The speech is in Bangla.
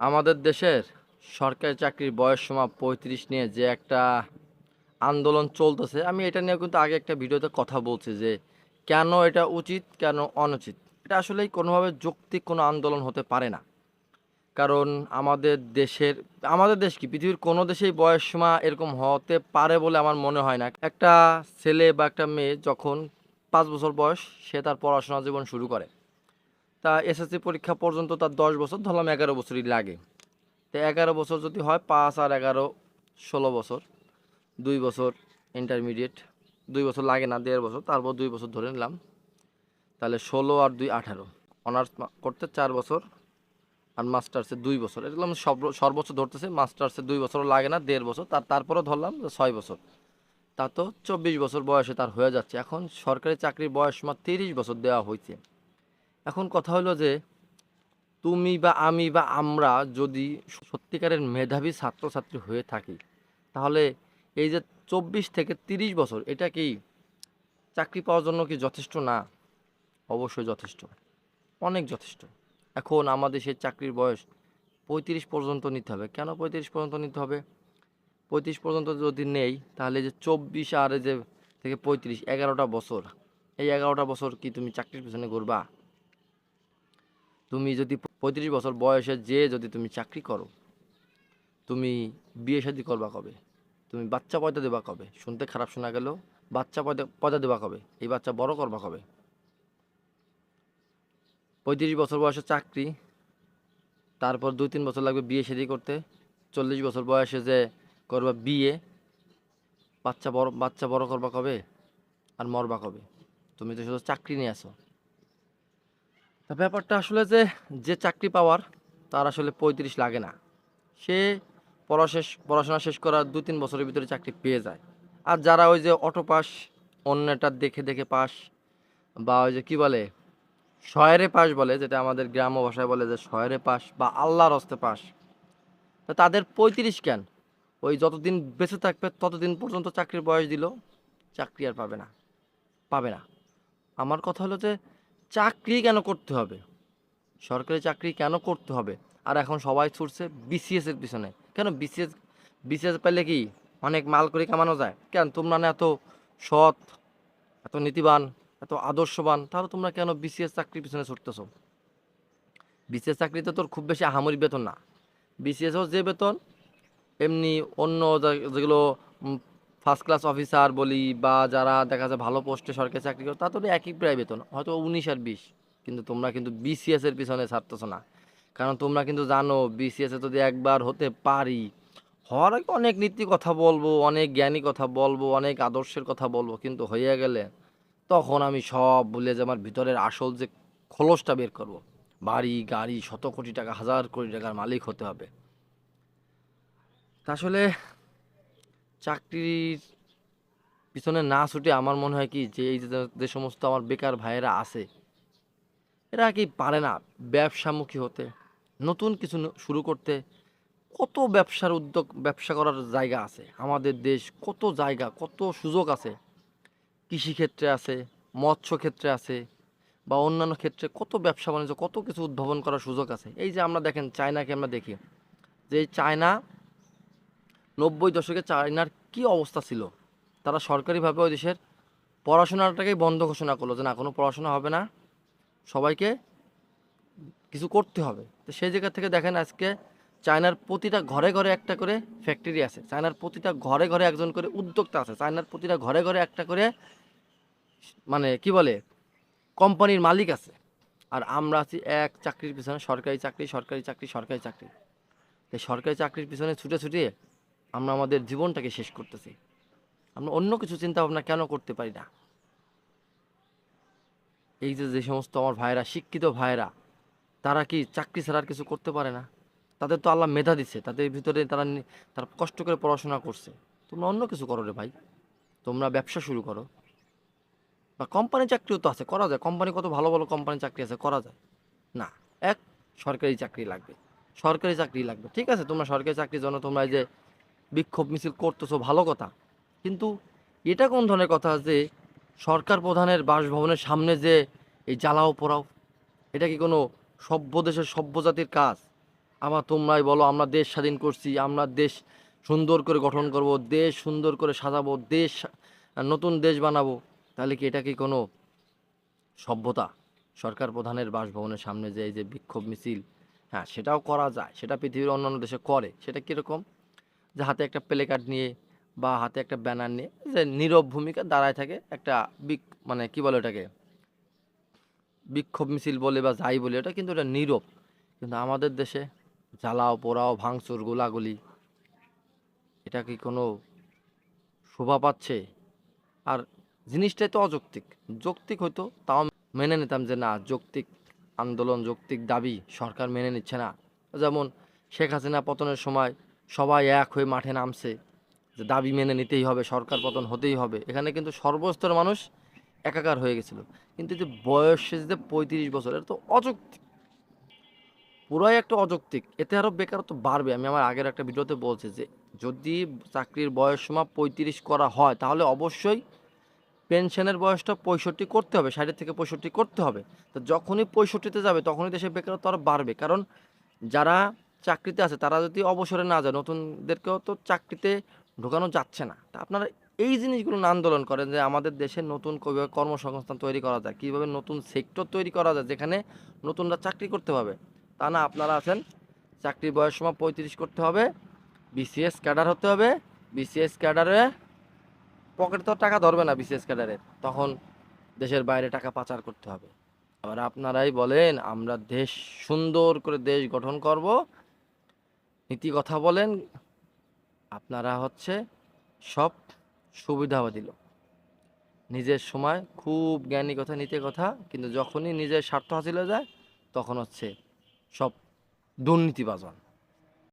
আমাদের দেশের সরকারি চাকরির বয়স সীমা পঁয়ত্রিশ নিয়ে যে একটা আন্দোলন চলতেছে, আমি এটা নিয়ে কিন্তু আগে একটা ভিডিওতে কথা বলছি যে কেন এটা উচিত, কেন অনুচিত। এটা আসলেই কোনোভাবে যৌক্তিক কোনো আন্দোলন হতে পারে না। কারণ আমাদের দেশের, আমাদের দেশ কি? পৃথিবীর কোনো দেশেই বয়স সীমা এরকম হতে পারে বলে আমার মনে হয় না। একটা ছেলে বা একটা মেয়ে যখন পাঁচ বছর বয়স, সে তার পড়াশোনা জীবন শুরু করে। তা এসএসসি পরীক্ষা পর্যন্ত তার দশ বছর, ধরলাম এগারো বছরই লাগে। তো এগারো বছর যদি হয়, পাঁচ আর এগারো, ষোলো বছর, দুই বছর ইন্টারমিডিয়েট দুই বছর লাগে না, দেড় বছর, তারপর দুই বছর ধরে নিলাম। তাহলে ষোলো আর দুই আঠারো। অনার্স করতে চার বছর আর মাস্টার্সে দুই বছর। সব সর্বোচ্চ ধরতেছে, মাস্টার্সে দুই বছর লাগে না, দেড় বছর, তার তারপরও ধরলাম ছয় বছর। তা তো চব্বিশ বছর বয়সে তার হয়ে যাচ্ছে। এখন সরকারি চাকরির বয়স সীমা তিরিশ বছর দেওয়া হয়েছে এখন কথা হলো যে, তুমি বা আমি বা আমরা যদি সত্যিকারের মেধাবী ছাত্রছাত্রী হয়ে থাকি, তাহলে এই যে চব্বিশ থেকে তিরিশ বছর, এটা কি চাকরি পাওয়ার জন্য কি যথেষ্ট? না, অবশ্যই যথেষ্ট। অনেক যথেষ্ট। এখন আমাদের সেই চাকরির বয়স পঁয়ত্রিশ পর্যন্ত নিতে হবে। কেন পঁয়ত্রিশ পর্যন্ত নিতে হবে? পঁয়ত্রিশ পর্যন্ত যদি নেই, তাহলে যে চব্বিশ আর যে থেকে পঁয়ত্রিশ, এগারোটা বছর। এই এগারোটা বছর কি তুমি চাকরির পিছনে ঘুরবা? তুমি যদি পঁয়ত্রিশ বছর বয়সে যে যদি তুমি চাকরি করো, তুমি বিয়ে শাদি করবা কবে? তুমি বাচ্চা পয়দা দেবা কবে? শুনতে খারাপ শোনা গেল বাচ্চা পয়দা পয়দা দেবা কবে? এই বাচ্চা বড় করবা কবে? পঁয়ত্রিশ বছর বয়সে চাকরি, তারপর দুই তিন বছর লাগবে বিয়ে শাদি করতে, চল্লিশ বছর বয়সে যে করবা বিয়ে, বাচ্চা বড় বাচ্চা বড় করবা কবে? আর মরবা কবে? তুমি তো শুধু চাকরি নিয়ে আসো তা ব্যাপারটা আসলে যে যে চাকরি পাওয়ার, তার আসলে পঁয়ত্রিশ লাগে না। সে পড়া শেষ, পড়াশোনা শেষ করার দু তিন বছরের ভিতরে চাকরি পেয়ে যায়। আর যারা ওই যে অটো পাস অন্যটা দেখে দেখে পাস বা ওই যে কী বলে শহরে পাস বলে, যেটা আমাদের গ্রাম্য ভাষায় বলে যে শহরে পাস বা আল্লাহর হস্তে পাস তা তাদের পঁয়ত্রিশ কেন? ওই যতদিন বেঁচে থাকবে, ততদিন পর্যন্ত চাকরির বয়স দিল, চাকরি আর পাবে না পাবে না। আমার কথা হলো যে চাকরি কেন করতে হবে? সরকারি চাকরি কেন করতে হবে? আর এখন সবাই ছুটছে বিসিএস এর পিছনে। কেন বিসিএস বিসিএস পাইলে কি অনেক মাল করে কামানো যায়? কেন তোমরা না এত সৎ, এত নীতিবান, এত আদর্শবান? তাহলে তোমরা কেন বিসিএস চাকরির পিছনে ছুটতেছো? বিসিএস চাকরিতে তোর খুব বেশি আহামরি বেতন না। বিসিএসও যে বেতন, এমনি অন্য যেগুলো ফার্স্ট ক্লাস অফিসার বলি বা যারা দেখা যায় ভালো পোস্টে সরকারি চাকরি করে, তা তো একই প্রায় বেতন হয়তো উনিশ আর বিশ, কিন্তু তোমরা কিন্তু বিসিএস এর পিছনে ছাড়তেছো না। কারণ তোমরা কিন্তু জানো বিসিএস যদি একবার হতে পারি, হওয়ার আগে অনেক নীতি কথা বলব, অনেক জ্ঞানী কথা বলব, অনেক আদর্শের কথা বলব, কিন্তু হয়ে গেলে তখন আমি সব ভুলে যে আমার ভিতরের আসল যে খোলসটা বের করব। বাড়ি, গাড়ি, শত কোটি টাকা, হাজার কোটি টাকার মালিক হতে হবে। আসলে চাকরির পিছনে না ছুটে আমার মনে হয় কি যে এই যে সমস্ত আমার বেকার ভাইয়েরা আছে, এরা কি পারে না ব্যবসামুখী হতে, নতুন কিছু শুরু করতে? কত ব্যবসার উদ্যোগ, ব্যবসা করার জায়গা আছে আমাদের দেশ, কত জায়গা, কত সুযোগ আছে? কৃষিক্ষেত্রে আছে মৎস্য ক্ষেত্রে আছে, বা অন্যান্য ক্ষেত্রে কত ব্যবসা বাণিজ্য, কত কিছু উদ্ভাবন করার সুযোগ আছে? এই যে আমরা দেখেন চায়নাকে আমরা দেখি, যে চায়না নব্বই দশকে চায়নার কি অবস্থা ছিল? তারা সরকারিভাবে ওই দেশের পড়াশোনাটাকেই বন্ধ ঘোষণা করল যে না, কোনো পড়াশোনা হবে না। সবাইকে কিছু করতে হবে। তো সেই জায়গা থেকে দেখেন আজকে চায়নার প্রতিটা ঘরে ঘরে একটা করে ফ্যাক্টরি আছে। চায়নার প্রতিটা ঘরে ঘরে একজন করে উদ্যোক্তা আছে। চায়নার প্রতিটা ঘরে ঘরে একটা করে মানে কি বলে, কোম্পানির মালিক আছে। আর আমরা আছি এক চাকরির পিছনে সরকারি চাকরি সরকারি চাকরি সরকারি চাকরি। এই সরকারি চাকরির পিছনে ছুটে ছুটে আমরা আমাদের জীবনটাকে শেষ করতেছি। আমরা অন্য কিছু চিন্তা ভাবনা কেন করতে পারি না? এই যে যে সমস্ত আমার ভাইয়েরা, শিক্ষিত ভাইয়েরা, তারা কি চাকরি ছাড়া আর কিছু করতে পারে না? তাদের তো আল্লাহ মেধা দিচ্ছে তাদের ভিতরে তারা তারা কষ্ট করে পড়াশোনা করছে। তোমরা অন্য কিছু করো রে ভাই। তোমরা ব্যবসা শুরু করো। বা কোম্পানি চাকরিও তো আছে, করা যায়। কোম্পানি কত ভালো ভালো কোম্পানি চাকরি আছে, করা যায়। না, এক সরকারি চাকরি লাগবে। সরকারি চাকরি লাগবে। ঠিক আছে, তোমরা সরকারি চাকরির জন্য তোমরা এই যে বিক্ষোভ মিছিল করতেছো, ভালো কথা। কিন্তু এটা কোন ধরনের কথা যে সরকার প্রধানের বাসভবনের সামনে যে এই জ্বালাও পোড়াও, এটা কি কোনো সভ্য দেশের সভ্য জাতির কাজ? আবার তোমরাই বলো, আমরা দেশ স্বাধীন করছি, আমরা দেশ সুন্দর করে গঠন করব, দেশ সুন্দর করে সাজাবো, দেশ নতুন দেশ বানাবো, তাহলে কি এটা কি কোনো সভ্যতা? সরকার প্রধানের বাসভবনের সামনে যে এই যে বিক্ষোভ মিছিল হ্যাঁ সেটাও করা যায়, সেটা পৃথিবীর অন্যান্য দেশে করে, সেটা কীরকম? যে হাতে একটা প্লে কার্ড নিয়ে বা হাতে একটা ব্যানার নিয়ে যে নীরব ভূমিকা দাঁড়ায় থাকে একটা বিক মানে কি বলে ওটাকে? বিক্ষোভ মিছিল বলে বা যাই বলে, ওটা কিন্তু ওটা নীরব। কিন্তু আমাদের দেশে জ্বালাও, পোড়াও, ভাঙচুর, গোলাগুলি, এটা কি কোনো শোভা পাচ্ছে? আর জিনিসটাই তো অযৌক্তিক। যৌক্তিক হয়তো তাও মেনে নিতাম যে না, যৌক্তিক আন্দোলন, যৌক্তিক দাবি সরকার মেনে নিচ্ছে না। যেমন শেখ হাসিনা পতনের সময় সবাই এক হয়ে মাঠে নামছে যে দাবি মেনে নিতেই হবে, সরকার পতন হতেই হবে। এখানে কিন্তু সর্বস্তর মানুষ একাকার হয়ে গেছিল। কিন্তু যে বয়স যে পঁয়ত্রিশ বছর, এটা তো অযৌক্তিক। পুরাই একটা অযৌক্তিক। এতে আরও বেকারত্ব বাড়বে। আমি আমার আগের একটা ভিডিওতে বলছি যে, যদি চাকরির বয়স সীমা পঁয়ত্রিশ করা হয়, তাহলে অবশ্যই পেনশনের বয়সটা পঁয়ষট্টি করতে হবে ষাট থেকে পঁয়ষট্টি করতে হবে। তো যখনই পঁয়ষট্টিতে যাবে, তখনই দেশের বেকারত্ব আরও বাড়বে। কারণ যারা চাকরিতে আছে, তারা যদি অবসরে না যায়, নতুনদেরকেও তো চাকরিতে ঢোকানো যাচ্ছে না। তা আপনারা এই জিনিসগুলো আন্দোলন করেন যে আমাদের দেশে নতুন কীভাবে কর্মসংস্থান তৈরি করা যায়, কীভাবে নতুন সেক্টর তৈরি করা যায়, যেখানে নতুনরা চাকরি করতে পারবে। তা না, আপনারা আছেন, চাকরির বয়স সময় পঁয়ত্রিশ করতে হবে, বিসিএস ক্যাডার হতে হবে, বিসিএস ক্যাডারে পকেটে তো টাকা ধরবে না বিসিএস ক্যাডারে, তখন দেশের বাইরে টাকা পাচার করতে হবে। আবার আপনারাই বলেন, আমরা দেশ সুন্দর করে দেশ গঠন করব নীতি কথা বলেন, আপনারা হচ্ছে সব সুবিধাও দিল নিজের সময় খুব জ্ঞানী কথা, নীতি কথা, কিন্তু যখনই নিজের স্বার্থ হাসিল যায়, তখন হচ্ছে সব দুর্নীতিবাজন।